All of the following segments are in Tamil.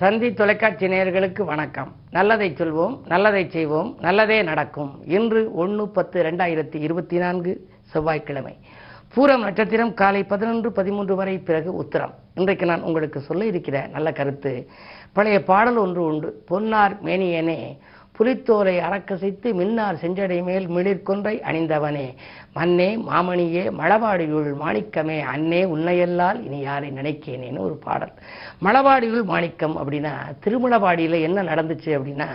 தந்தி தொலைக்காட்சி நேயர்களுக்கு வணக்கம். நல்லதை சொல்வோம் நல்லதை செய்வோம் நல்லதே நடக்கும் இன்று ஒன்று பத்து ரெண்டாயிரத்தி இருபத்தி நான்கு செவ்வாய்க்கிழமை. பூரம் நட்சத்திரம் காலை பதினொன்று பதிமூன்று வரை பிறகு உத்தரம். இன்றைக்கு நான் உங்களுக்கு சொல்ல இருக்கிற நல்ல கருத்து. பழைய பாடல் ஒன்று உண்டு பொன்னார் மேனியனே புலித்தோலை அறக்கசைத்து மின்னார் செஞ்சடை மேல் மிளிர்கொன்றை அணிந்தவனே. மன்னே மாமணியே மழவாடியுள் மாணிக்கமே அன்னே உன்னையல்லால் இனி யாரை நினைக்கேனேன்னு ஒரு பாடல். மழவாடியுள் மாணிக்கம் அப்படின்னா திருமலபாடியில் என்ன நடந்துச்சு அப்படின்னா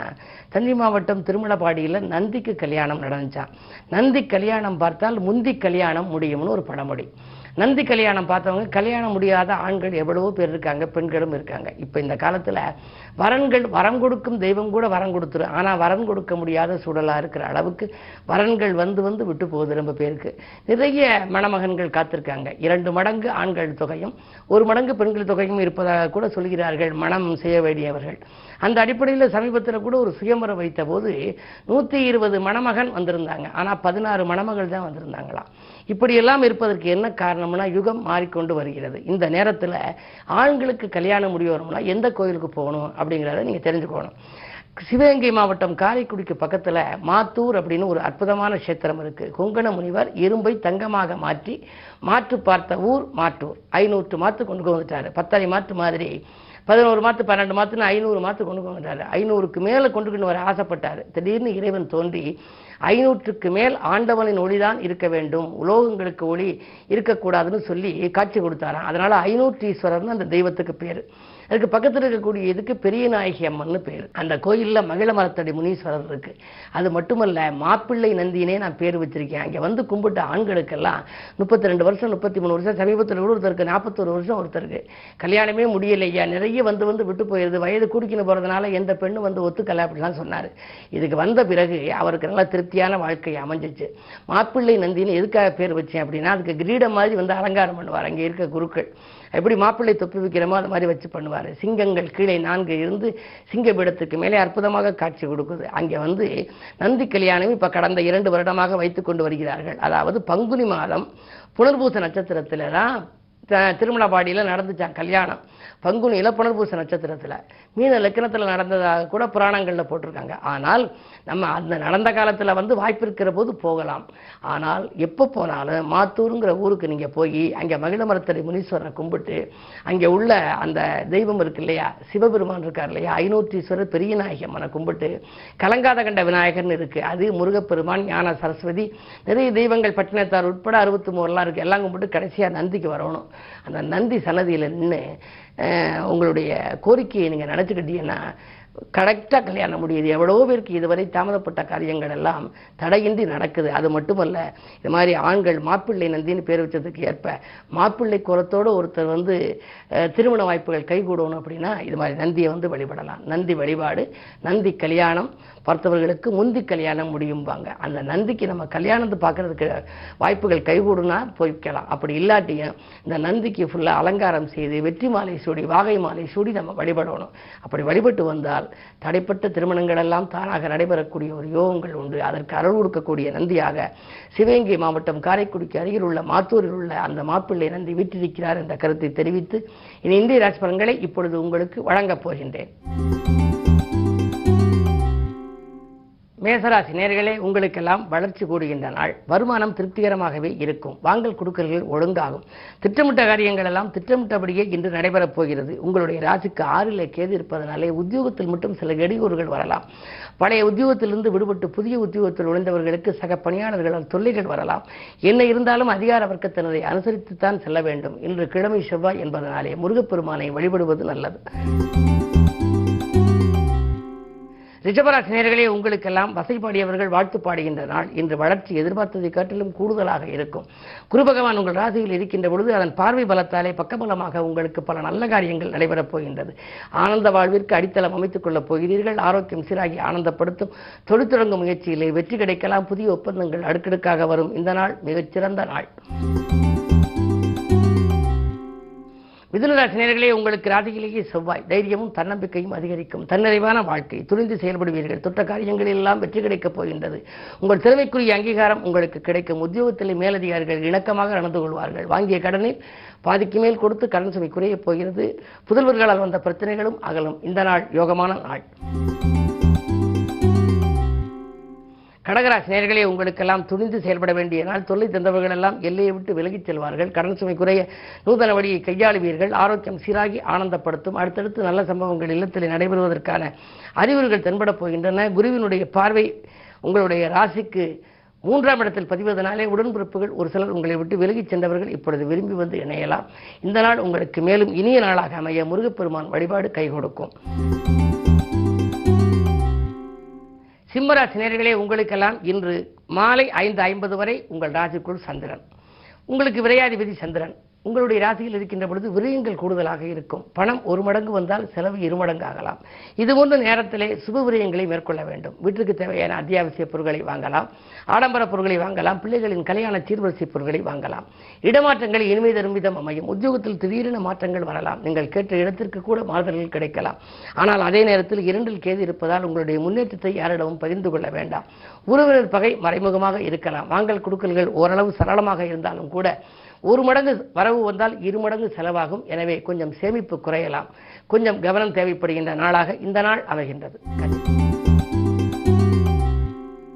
தஞ்சை மாவட்டம் திருமலபாடியில் நந்திக்கு கல்யாணம் நடந்துச்சான் நந்தி கல்யாணம் பார்த்தால் முந்தி கல்யாணம் முடியும்னு ஒரு படமொழி நந்தி கல்யாணம் பார்த்தவங்க கல்யாணம் முடியாத ஆண்கள் எவ்வளவோ பேர் இருக்காங்க பெண்களும் இருக்காங்க. இப்போ இந்த காலத்தில் வரன்கள் வரம் கொடுக்கும் தெய்வம் கூட வரம் கொடுத்துரும் ஆனால் வரன் கொடுக்க முடியாத சூழலாக இருக்கிற அளவுக்கு வரன்கள் வந்து வந்து விட்டு போகுது ரொம்ப பேருக்கு. நிறைய மணமகன்கள் காத்திருக்காங்க. இரண்டு மடங்கு ஆண்கள் தொகையும் ஒரு மடங்கு பெண்கள் தொகையும் இருப்பதாக கூட சொல்கிறார்கள் மனம் செய்ய வேண்டியவர்கள். அந்த அடிப்படையில் சமீபத்தில் கூட ஒரு சுயமரம் வைத்த போது நூற்றி இருபது மணமகன் வந்திருந்தாங்க. ஆனால் பதினாறு மணமகள் தான் வந்திருந்தாங்களாம். இப்படியெல்லாம் இருப்பதற்கு என்ன காரணம்? காரணம்னா யுகம் மாறிக்கொண்டு வருகிறது. இந்த நேரத்தில் ஆண்களுக்கு கல்யாணம் முடியணும்னா எந்த கோயிலுக்கு போகணும் அப்படிங்கிறத நீங்கள் தெரிஞ்சுக்கணும். சிவகங்கை மாவட்டம் காரைக்குடிக்கு பக்கத்தில் மாத்தூர் அப்படின்னு ஒரு அற்புதமான கஷேத்திரம் இருக்கு. கொங்கண முனிவர் இரும்பை தங்கமாக மாற்றி மாற்று பார்த்த ஊர் மாட்டூர் ஐநூற்று மாற்று கொண்டு வந்துட்டார். பத்தரை மாற்று மாதிரி பதினோரு மாத்து பன்னெண்டு மாத்துன்னு ஐநூறு மாத்து கொண்டு வந்துட்டாரு ஐநூறுக்கு மேலே கொண்டு வர ஆசைப்பட்டார். திடீர்னு இறைவன் தோன்றி ஐநூற்றுக்கு மேல் ஆண்டவனின் ஒளிதான் இருக்க வேண்டும் உலோகங்களுக்கு ஒளி இருக்கக்கூடாதுன்னு சொல்லி காட்சி கொடுத்தாராம். அதனால ஐநூற்றீஸ்வரர்னு அந்த தெய்வத்துக்கு பேர். அதுக்கு பக்கத்தில் இருக்கக்கூடிய இதுக்கு பெரிய நாயகி அம்மன்னு பேர். அந்த கோயிலில் மகிழ மரத்தடி முனீஸ்வரர் இருக்கு. அது மட்டுமல்ல மாப்பிள்ளை நந்தினே நான் பேர் வச்சிருக்கேன். அங்கே வந்து கும்பிட்ட ஆண்களுக்கெல்லாம் முப்பத்தி ரெண்டு வருஷம் முப்பத்தி மூணு வருஷம் சமீபத்தில் கூட ஒருத்தருக்கு நாற்பத்தொரு வருஷம் ஒருத்தருக்கு. கல்யாணமே முடியலையா நிறைய வந்து வந்து விட்டு போயிருது. வயது குடிக்கின்னு போகிறதுனால எந்த பெண்ணும் வந்து ஒத்துக்கலை அப்படிலாம் சொன்னார். இதுக்கு வந்த பிறகு அவருக்கு நல்லா திருப்தியான வாழ்க்கை அமைஞ்சிச்சு. மாப்பிள்ளை நந்தின்னு எதுக்காக பேர் வச்சேன் அப்படின்னா அதுக்கு கிரீடம் மாதிரி வந்து அலங்காரம் பண்ணுவார். அங்கே இருக்க குருக்கள். எப்படி மாப்பிள்ளை தொப்பி வைக்கிறோமோ அது மாதிரி வச்சு பண்ணுவார். சிங்கங்கள் கீழே நான்கு இருந்து சிங்கபீடத்துக்கு மேலே அற்புதமாக காட்சி கொடுக்குது. அங்கே வந்து நந்தி கல்யாணம் இப்போ கடந்த இரண்டு வருடமாக வைத்து கொண்டு வருகிறார்கள். அதாவது பங்குனி மாதம் புனர்பூச நட்சத்திரத்தில் தான் திருமணபாடியில் நடந்துச்சான் கல்யாணம். பங்குனியில் புனர்பூச நட்சத்திரத்தில். மீன லக்கணத்தில் நடந்ததாக கூட புராணங்களில் போட்டிருக்காங்க. ஆனால் நம்ம அந்த நடந்த காலத்தில் வந்து வாய்ப்பு இருக்கிற போது போகலாம். ஆனால் எப்போ போனாலும் மாத்தூருங்கிற ஊருக்கு நீங்கள் போய் அங்கே மகிழ மரத்தடி கும்பிட்டு அங்கே உள்ள அந்த தெய்வம் இருக்கு இல்லையா சிவபெருமான் இருக்கார் இல்லையா ஐநூற்றீஸ்வரர் பெரிய நாயகம்மனை கும்பிட்டு கலங்காத கண்ட விநாயகர்னு இருக்குது அது முருகப்பெருமான் ஞான சரஸ்வதி நிறைய தெய்வங்கள் பட்டினத்தார் உட்பட அறுபத்தி மூணுலாம் இருக்குது எல்லாம் கும்பிட்டு கடைசியாக நந்திக்கு வரணும். அந்த நந்தி சன்னதியில் நின்று உங்களுடைய கோரிக்கையை நீங்கள் நினச்சிக்கிட்டீங்கன்னா கரெக்டாக கல்யாணம் முடியுது. எவ்வளவோ பேருக்கு இதுவரை தாமதப்பட்ட காரியங்கள் எல்லாம் தடையின்றி நடக்குது. அது மட்டுமல்ல இது மாதிரி ஆண்கள் மாப்பிள்ளை நந்தின்னு பேர் வச்சதுக்கு ஏற்ப மாப்பிள்ளை குலத்தோடு ஒருத்தர் வந்து திருமண வாய்ப்புகள் கைகூடணும் அப்படின்னா இது மாதிரி நந்தியை வந்து வழிபடலாம். நந்தி வழிபாடு நந்தி கல்யாணம் பார்த்தவர்களுக்கு முந்தி கல்யாணம் முடியும்பாங்க. அந்த நந்திக்கு நம்ம கல்யாணத்தை பார்க்கறதுக்கு வாய்ப்புகள் கைகூடுனா போய்க்கலாம். அப்படி இல்லாட்டியும் இந்த நந்திக்கு ஃபுல்லாக அலங்காரம் செய்து வெற்றி மாலை சூடி வாகை மாலை சூடி நம்ம வழிபடணும். அப்படி வழிபட்டு வந்தால் தடைப்பட்ட திருமணங்கள் எல்லாம் தானாக நடைபெறக்கூடிய ஒரு யோகங்கள் உண்டு. அதற்கு அருள் கொடுக்கக்கூடிய நந்தியாக சிவகங்கை மாவட்டம் காரைக்குடிக்கு அருகில் உள்ள மாத்தூரில் உள்ள அந்த மாப்பிள்ளை நந்தி வீட்டிருக்கிறார் என்ற கருத்தை தெரிவித்து இனி இந்திய ராசி பலன்களை இப்பொழுது உங்களுக்கு வழங்கப் போகின்றேன். மேசராசி நேர்களே உங்களுக்கெல்லாம் வளர்ச்சி கூடுகின்ற நாள். வருமானம் திருப்திகரமாகவே இருக்கும். வாங்கல் கொடுக்கல்கள் ஒழுங்காகும். திட்டமிட்ட காரியங்கள் எல்லாம் திட்டமிட்டபடியே இன்று நடைபெறப் போகிறது. உங்களுடைய ராசிக்கு ஆறில் கேது இருப்பதனாலே உத்தியோகத்தில் மட்டும் சில இடையூறுகள் வரலாம். பழைய உத்தியோகத்திலிருந்து விடுபட்டு புதிய உத்தியோகத்தில் நுழைந்தவர்களுக்கு சக பணியாளர்களால் தொல்லைகள் வரலாம். என்ன இருந்தாலும் அதிகார வர்க்கத்தினரை அனுசரித்துத்தான் செல்ல வேண்டும். இன்று கிழமை செவ்வாய் என்பதனாலே முருகப்பெருமானை வழிபடுவது நல்லது. ரிஷபராசி நேர்களே உங்களுக்கெல்லாம் வசைப்பாடியவர்கள் வாழ்த்து பாடுகின்ற நாள். இன்று வளர்ச்சி எதிர்பார்த்ததை காட்டிலும் கூடுதலாக இருக்கும். குரு பகவான் உங்கள் ராசியில் இருக்கின்ற பொழுது அதன் பார்வை பலத்தாலே பக்கபலமாக உங்களுக்கு பல நல்ல காரியங்கள் நடைபெறப் போகின்றது. ஆனந்த வாழ்விற்கு அடித்தளம் அமைத்துக் கொள்ளப் போகிறீர்கள். ஆரோக்கியம் சீராகி ஆனந்தப்படுத்தும் தொழில் தொடங்கும் முயற்சியிலே வெற்றி கிடைக்கலாம். புதிய ஒப்பந்தங்கள் அடுக்கடுக்காக வரும். இந்த நாள் மிகச்சிறந்த நாள். மிதுனராசி நேர்களே உங்களுக்கு ராசியிலேயே செவ்வாய். தைரியமும் தன்னம்பிக்கையும் அதிகரிக்கும். தன்னிறைவான வாழ்க்கை துணிந்து செயல்படுவீர்கள். தொட்ட காரியங்களில் எல்லாம் வெற்றி கிடைக்கப் போகின்றது. உங்கள் திறமைக்குரிய அங்கீகாரம் உங்களுக்கு கிடைக்கும். உத்தியோகத்தில் மேலதிகாரிகள் இணக்கமாக நடந்து கொள்வார்கள். வாங்கிய கடனில் பாதிக்கு மேல் கொடுத்து கடன் சுமை குறையப் போகிறது. புதல்வர்களால் வந்த பிரச்சனைகளும் அகலும். இந்த நாள் யோகமான நாள். கடகராசி நேர்களே உங்களுக்கெல்லாம் துணிந்து செயல்பட வேண்டிய நாள் தொல்லை தந்தவர்கள் எல்லாம் எல்லையை விட்டு விலகிச் செல்வார்கள். கடன் சுமை குறைய நூதன வழியை கையாளுவீர்கள். ஆரோக்கியம் சீராகி ஆனந்தப்படுத்தும். அடுத்தடுத்து நல்ல சம்பவங்கள் இல்லத்தில் நடைபெறுவதற்கான அறிகுறிகள் தென்படப் போகின்றன. குருவினுடைய பார்வை உங்களுடைய ராசிக்கு மூன்றாம் இடத்தில் பதிவதனாலே உடன்பிறப்புகள் ஒரு சிலர் உங்களை விட்டு விலகிச் சென்றவர்கள் இப்பொழுது விரும்பி வந்து இணையலாம். இந்த நாள் உங்களுக்கு மேலும் இனிய நாளாக அமைய முருகப்பெருமான் வழிபாடு கை கொடுக்கும். சிம்மராசி நேர்களே உங்களுக்கெல்லாம் இன்று மாலை ஐந்து ஐம்பது வரை உங்கள் ராசிக்குள் சந்திரன். உங்களுக்கு விரையாதிபதி சந்திரன். உங்களுடைய ராசியில் இருக்கின்ற பொழுது விரயங்கள் கூடுதலாக இருக்கும். பணம் ஒரு மடங்கு வந்தால் செலவு இரு மடங்கு ஆகலாம். இது போன்ற நேரத்திலே சுப விரயங்களை மேற்கொள்ள வேண்டும். வீட்டுக்கு தேவையான அத்தியாவசிய பொருட்களை வாங்கலாம். ஆடம்பர பொருட்களை வாங்கலாம். பிள்ளைகளின் கல்யாண சீர்வரிசை பொருட்களை வாங்கலாம். இடமாற்றங்கள் இனிமை தரும் விதம் அமையும். உத்தியோகத்தில் திடீரென மாற்றங்கள் வரலாம். நீங்கள் கேட்ட இடத்திற்கு கூட மாறுதல்கள் கிடைக்கலாம். ஆனால் அதே நேரத்தில் இரண்டில் கேது இருப்பதால் உங்களுடைய முன்னேற்றத்தை யாரிடமும் பகிர்ந்து கொள்ள வேண்டாம். உறவினர் பகை மறைமுகமாக இருக்கலாம். வாங்கல் கொடுக்கல்கள் ஓரளவு சரளமாக இருந்தாலும் கூட ஒரு மடங்கு வரவு வந்தால் இரு மடங்கு செலவாகும். எனவே கொஞ்சம் சேமிப்பு குறையலாம். கொஞ்சம் கவனம் தேவைப்படுகின்ற நாளாக இந்த நாள் அமைகின்றது. கன்னி.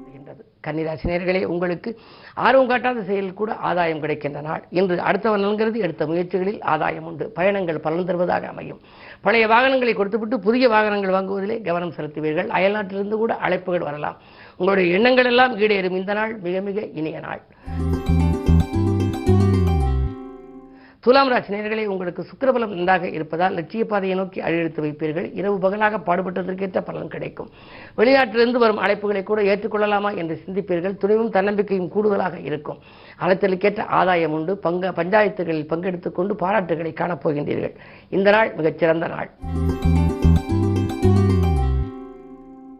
அமைகின்றது. கன்னிராசினியர்களே உங்களுக்கு ஆர்வம் காட்டாத செயலில் கூட ஆதாயம் கிடைக்கின்ற நாள். இன்று அடுத்தவனங்கிறது எடுத்த முயற்சிகளில் ஆதாயம் உண்டு. பயணங்கள் பலன் தருவதாக அமையும். பழைய வாகனங்களை கொடுத்துவிட்டு புதிய வாகனங்கள் வாங்குவதிலே கவனம் செலுத்துவீர்கள். அயல்நாட்டிலிருந்து கூட அழைப்புகள் வரலாம். உங்களுடைய எண்ணங்கள் எல்லாம் ஈடேறும். இந்த நாள் மிக மிக இனிய நாள். துலாம் ராசி நேர்களை உங்களுக்கு சுக்கரபலம் நன்றாக இருப்பதால் லட்சிய பாதையை நோக்கி அழியெடுத்து வைப்பீர்கள். இரவு பகலாக பாடுபட்டதற்கேற்ற பலன் கிடைக்கும். வெளிநாட்டிலிருந்து வரும் அழைப்புகளை கூட ஏற்றுக்கொள்ளலாமா என்று சிந்திப்பீர்கள். துணிவும் தன்னம்பிக்கையும் கூடுதலாக இருக்கும். அழைத்தலுக்கேற்ற ஆதாயம் உண்டு. பங்க பஞ்சாயத்துகளில் பங்கெடுத்துக் கொண்டு பாராட்டுகளை காணப்போகின்றீர்கள். இந்த நாள் மிகச்சிறந்த நாள்.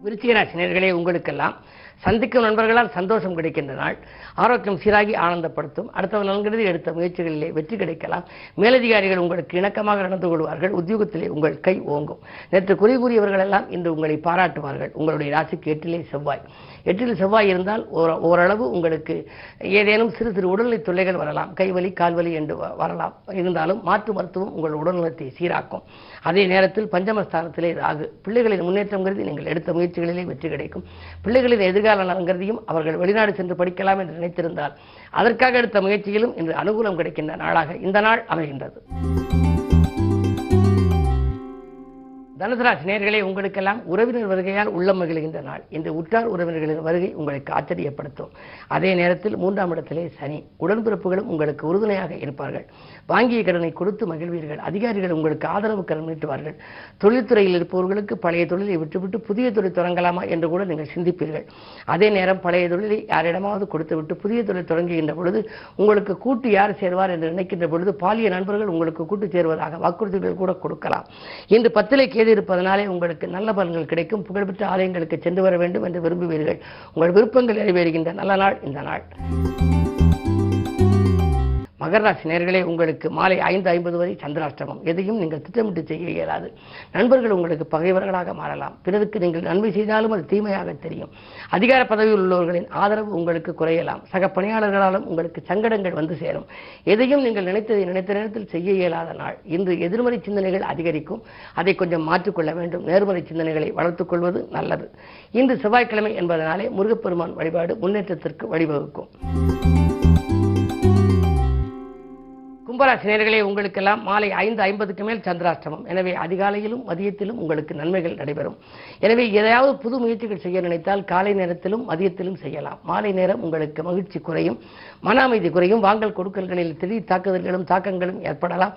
விருச்சிக ராசி உங்களுக்கெல்லாம் சந்திக்கும் நண்பர்களால் சந்தோஷம் கிடைக்கின்ற நாள். ஆரோக்கியம் சீராகி ஆனந்தப்படுத்தும். அடுத்தவர் நன்கிறது எடுத்த முயற்சிகளிலே வெற்றி கிடைக்கலாம். மேலதிகாரிகள் உங்களுக்கு இணக்கமாக நடந்து கொள்வார்கள். உத்தியோகத்திலே உங்கள் கை ஓங்கும். நேற்று குறை கூறியவர்கள் எல்லாம் இன்று உங்களை பாராட்டுவார்கள். உங்களுடைய ராசிக்கு எட்டிலே செவ்வாய். எட்டில் செவ்வாய் இருந்தால் ஓரளவு உங்களுக்கு ஏதேனும் சிறு சிறு உடல்நிலை தொல்லைகள் வரலாம். கைவலி கால்வலி என்று வரலாம். இருந்தாலும் மாற்று மருத்துவம் உங்கள் உடல்நலத்தை சீராக்கும். அதே நேரத்தில் பஞ்சமஸ்தானத்திலே ராகு பிள்ளைகளின் முன்னேற்றம் கருதி நீங்கள் எடுத்த முயற்சிகளிலே வெற்றி கிடைக்கும். பிள்ளைகளின் எதிர்கால நலங்கருதியும் அவர்கள் வெளிநாடு சென்று படிக்கலாம் என்று நினைத்திருந்தால் அதற்காக எடுத்த முயற்சியிலும் இன்று அனுகூலம் கிடைக்கின்ற நாளாக இந்த நாள் அமைகின்றது. தனுசராசி நேர்களே உங்களுக்கெல்லாம் உறவினர் வருகையால் உள்ளம் மகிழ்கின்ற நாள். இந்த உற்றார் உறவினர்களின் வருகை உங்களுக்கு ஆச்சரியப்படுத்தும். அதே நேரத்தில் மூன்றாம் இடத்திலே சனி. உடன்பிறப்புகளும் உங்களுக்கு உறுதுணையாக இருப்பார்கள். வாங்கிய கடனை கொடுத்து மகிழ்வீர்கள். அதிகாரிகள் உங்களுக்கு ஆதரவு கடன் நீட்டுவார்கள். தொழில்துறையில் இருப்பவர்களுக்கு பழைய தொழிலை விட்டுவிட்டு புதிய தொழில் தொடங்கலாமா என்று கூட நீங்கள் சிந்திப்பீர்கள். அதே நேரம் பழைய தொழிலை யாரிடமாவது கொடுத்துவிட்டு புதிய தொழில் தொடங்குகின்ற பொழுது உங்களுக்கு கூட்டு யார் சேர்வார் என்று நினைக்கின்ற பொழுது பாலிய நண்பர்கள் உங்களுக்கு கூட்டு சேர்வதாக வாக்குறுதிகள் கூட கொடுக்கலாம். இன்று பத்திலை கேது இருப்பதனாலே உங்களுக்கு நல்ல பலன்கள் கிடைக்கும். புகழ்பெற்ற ஆலயங்களுக்கு சென்று வர வேண்டும் என்று விரும்புவீர்கள். உங்கள் விருப்பங்கள் நிறைவேறுகின்ற நல்ல நாள். இந்த நாள். மகராசி நேர்களே உங்களுக்கு மாலை ஐந்து ஐம்பது வரை சந்திராஷ்டமம். எதையும் நீங்கள் திட்டமிட்டு செய்ய இயலாது. நண்பர்கள் உங்களுக்கு பகைவர்களாக மாறலாம். பிறருக்கு நீங்கள் நன்மை செய்தாலும் அது தீமையாக தெரியும். அதிகார பதவியில் உள்ளவர்களின் ஆதரவு உங்களுக்கு குறையலாம். சக பணியாளர்களாலும் உங்களுக்கு சங்கடங்கள் வந்து சேரும். எதையும் நீங்கள் நினைத்ததை நினைத்த நேரத்தில் செய்ய இயலாத நாள். இன்று எதிர்மறை சிந்தனைகள் அதிகரிக்கும். அதை கொஞ்சம் மாற்றிக்கொள்ள வேண்டும். நேர்மறை சிந்தனைகளை வளர்த்துக் கொள்வது நல்லது. இன்று செவ்வாய்க்கிழமை என்பதனாலே முருகப்பெருமான் வழிபாடு முன்னேற்றத்திற்கு வழிவகுக்கும். கும்பராசி நேர்களே உங்களுக்கெல்லாம் மாலை ஐந்து ஐம்பதுக்கு மேல் சந்திராஷ்டமம். எனவே அதிகாலையிலும் மதியத்திலும் உங்களுக்கு நன்மைகள் நடைபெறும். எனவே எதையாவது புது முயற்சிகள் செய்ய நினைத்தால் காலை நேரத்திலும் மதியத்திலும் செய்யலாம். மாலை நேரம் உங்களுக்கு மகிழ்ச்சி குறையும் மன அமைதி குறையும் வாங்கல் கொடுக்கல்களில் திடீர் தாக்குதல்களும் தாக்கங்களும் ஏற்படலாம்.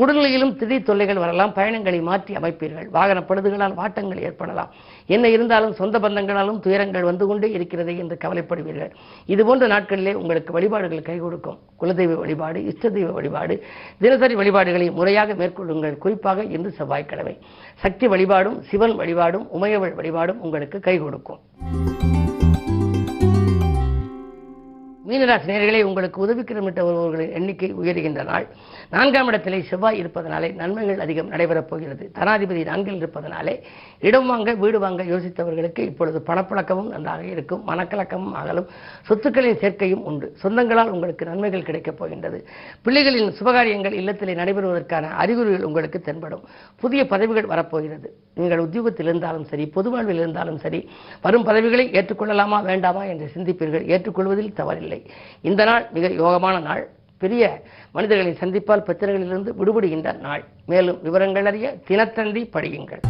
உடல்நிலையிலும் திடீர் தொல்லைகள் வரலாம் பயணங்களை மாற்றி அமைப்பீர்கள். வாகன பழுதுகளால் வாட்டங்கள் ஏற்படலாம். என்ன இருந்தாலும் சொந்த பந்தங்களாலும் துயரங்கள் வந்து கொண்டே இருக்கிறதே என்று கவலைப்படுவீர்கள். இதுபோன்ற நாட்களிலே உங்களுக்கு வழிபாடுகள் கை கொடுக்கும். குலதெய்வ வழிபாடு இஷ்ட தெய்வ வழிபாடு தினசரி வழிபாடுகளை முறையாக மேற்கொள்ளுங்கள். குறிப்பாக இன்று செவ்வாய்க்கிழமை. சக்தி வழிபாடும் சிவன் வழிபாடும் உமையவள் வழிபாடும் உங்களுக்கு கை கொடுக்கும். மீனராசி நேர்களே உங்களுக்கு உதவிக்கிரமிட்ட வருபவர்களின் எண்ணிக்கை உயர்கின்ற நாள். நான்காம் இடத்திலே செவ்வாய் இருப்பதனாலே நன்மைகள் அதிகம் நடைபெறப் போகிறது. தனாதிபதி நான்கில் இருப்பதனாலே இடம் வாங்க வீடு வாங்க யோசித்தவர்களுக்கு இப்பொழுது பணப்பழக்கமும் நன்றாக இருக்கும். மனக்கலக்கமும் அகலும். சொத்துக்களின் சேர்க்கையும் உண்டு. சொந்தங்களால் உங்களுக்கு நன்மைகள் கிடைக்கப் போகின்றது. பிள்ளைகளின் சுபகாரியங்கள் இல்லத்திலே நடைபெறுவதற்கான அறிகுறிகள் உங்களுக்கு தென்படும். புதிய பதவிகள் வரப்போகிறது. நீங்கள் உத்தியோகத்தில் இருந்தாலும் சரி பொது வாழ்வில் இருந்தாலும் சரி வரும் பதவிகளை ஏற்றுக்கொள்ளலாமா வேண்டாமா என்று சிந்திப்பீர்கள். ஏற்றுக்கொள்வதில் தவறில்லை. இந்த நாள் மிக யோகமான நாள். பெரிய மனிதர்களை சந்திப்பால் பிரச்சனைகளிலிருந்து விடுபடுகின்ற நாள். மேலும் விவரங்கள் அறிய தினத்தந்தி படியுங்கள்.